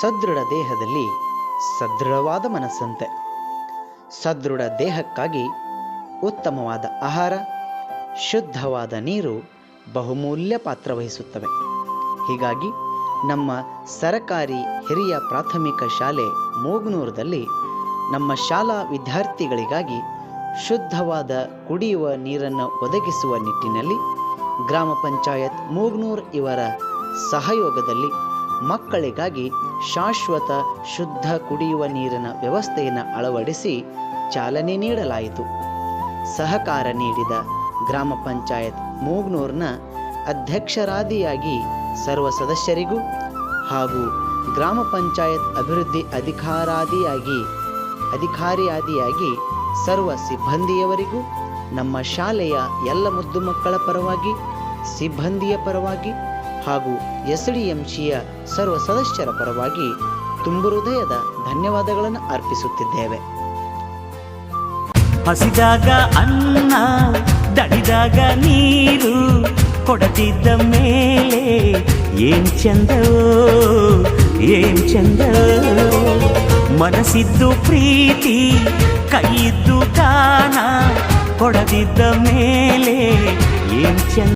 ಸದೃಢ ದೇಹದಲ್ಲಿ ಸದೃಢವಾದ ಮನಸ್ಸಂತೆ. ಸದೃಢ ದೇಹಕ್ಕಾಗಿ ಉತ್ತಮವಾದ ಆಹಾರ, ಶುದ್ಧವಾದ ನೀರು ಬಹುಮೂಲ್ಯ ಪಾತ್ರ ವಹಿಸುತ್ತವೆ. ಹೀಗಾಗಿ ನಮ್ಮ ಸರಕಾರಿ ಹಿರಿಯ ಪ್ರಾಥಮಿಕ ಶಾಲೆ ಮೂಗ್ನೂರದಲ್ಲಿ ನಮ್ಮ ಶಾಲಾ ವಿದ್ಯಾರ್ಥಿಗಳಿಗಾಗಿ ಶುದ್ಧವಾದ ಕುಡಿಯುವ ನೀರನ್ನು ಒದಗಿಸುವ ನಿಟ್ಟಿನಲ್ಲಿ ಗ್ರಾಮ ಪಂಚಾಯತ್ ಮೂಗ್ನೂರ್ ಇವರ ಸಹಯೋಗದಲ್ಲಿ ಮಕ್ಕಳಿಗಾಗಿ ಶಾಶ್ವತ ಶುದ್ಧ ಕುಡಿಯುವ ನೀರಿನ ವ್ಯವಸ್ಥೆಯನ್ನು ಅಳವಡಿಸಿ ಚಾಲನೆ ನೀಡಲಾಯಿತು. ಸಹಕಾರ ನೀಡಿದ ಗ್ರಾಮ ಪಂಚಾಯತ್ ಮೂಗ್ನೂರ್ನ ಅಧ್ಯಕ್ಷರಾದಿಯಾಗಿ ಸರ್ವ ಸದಸ್ಯರಿಗೂ ಹಾಗೂ ಗ್ರಾಮ ಪಂಚಾಯತ್ ಅಭಿವೃದ್ಧಿ ಅಧಿಕಾರಾದಿಯಾಗಿ ಅಧಿಕಾರಿಯಾದಿಯಾಗಿ ಸರ್ವ ಸಿಬ್ಬಂದಿಯವರಿಗೂ ನಮ್ಮ ಶಾಲೆಯ ಎಲ್ಲ ಮುದ್ದು ಮಕ್ಕಳ ಪರವಾಗಿ, ಸಿಬ್ಬಂದಿಯ ಪರವಾಗಿ ಹಾಗೂ ಎಸ್ ಡಿ ಎಂ ಸಿಯ ಸರ್ವ ಸದಸ್ಯರ ಪರವಾಗಿ ತುಂಬು ಹೃದಯದ ಧನ್ಯವಾದಗಳನ್ನು ಅರ್ಪಿಸುತ್ತಿದ್ದೇವೆ. ಹಸಿದಾಗ ಅನ್ನ, ದಡಿದಾಗ ನೀರು ಕೊಡದಿದ್ದ ಮೇಲೆ ಏನ್ ಚಂದೋ ಏನ್ ಚಂದೋ ಮನಸ್ಸಿದ್ದು ಪ್ರೀತಿ, ಕೈಯಿದ್ದು ದಾನ ಕೊಡದಿದ್ದ ಮೇಲೆ ಏನ್ ಚಂದ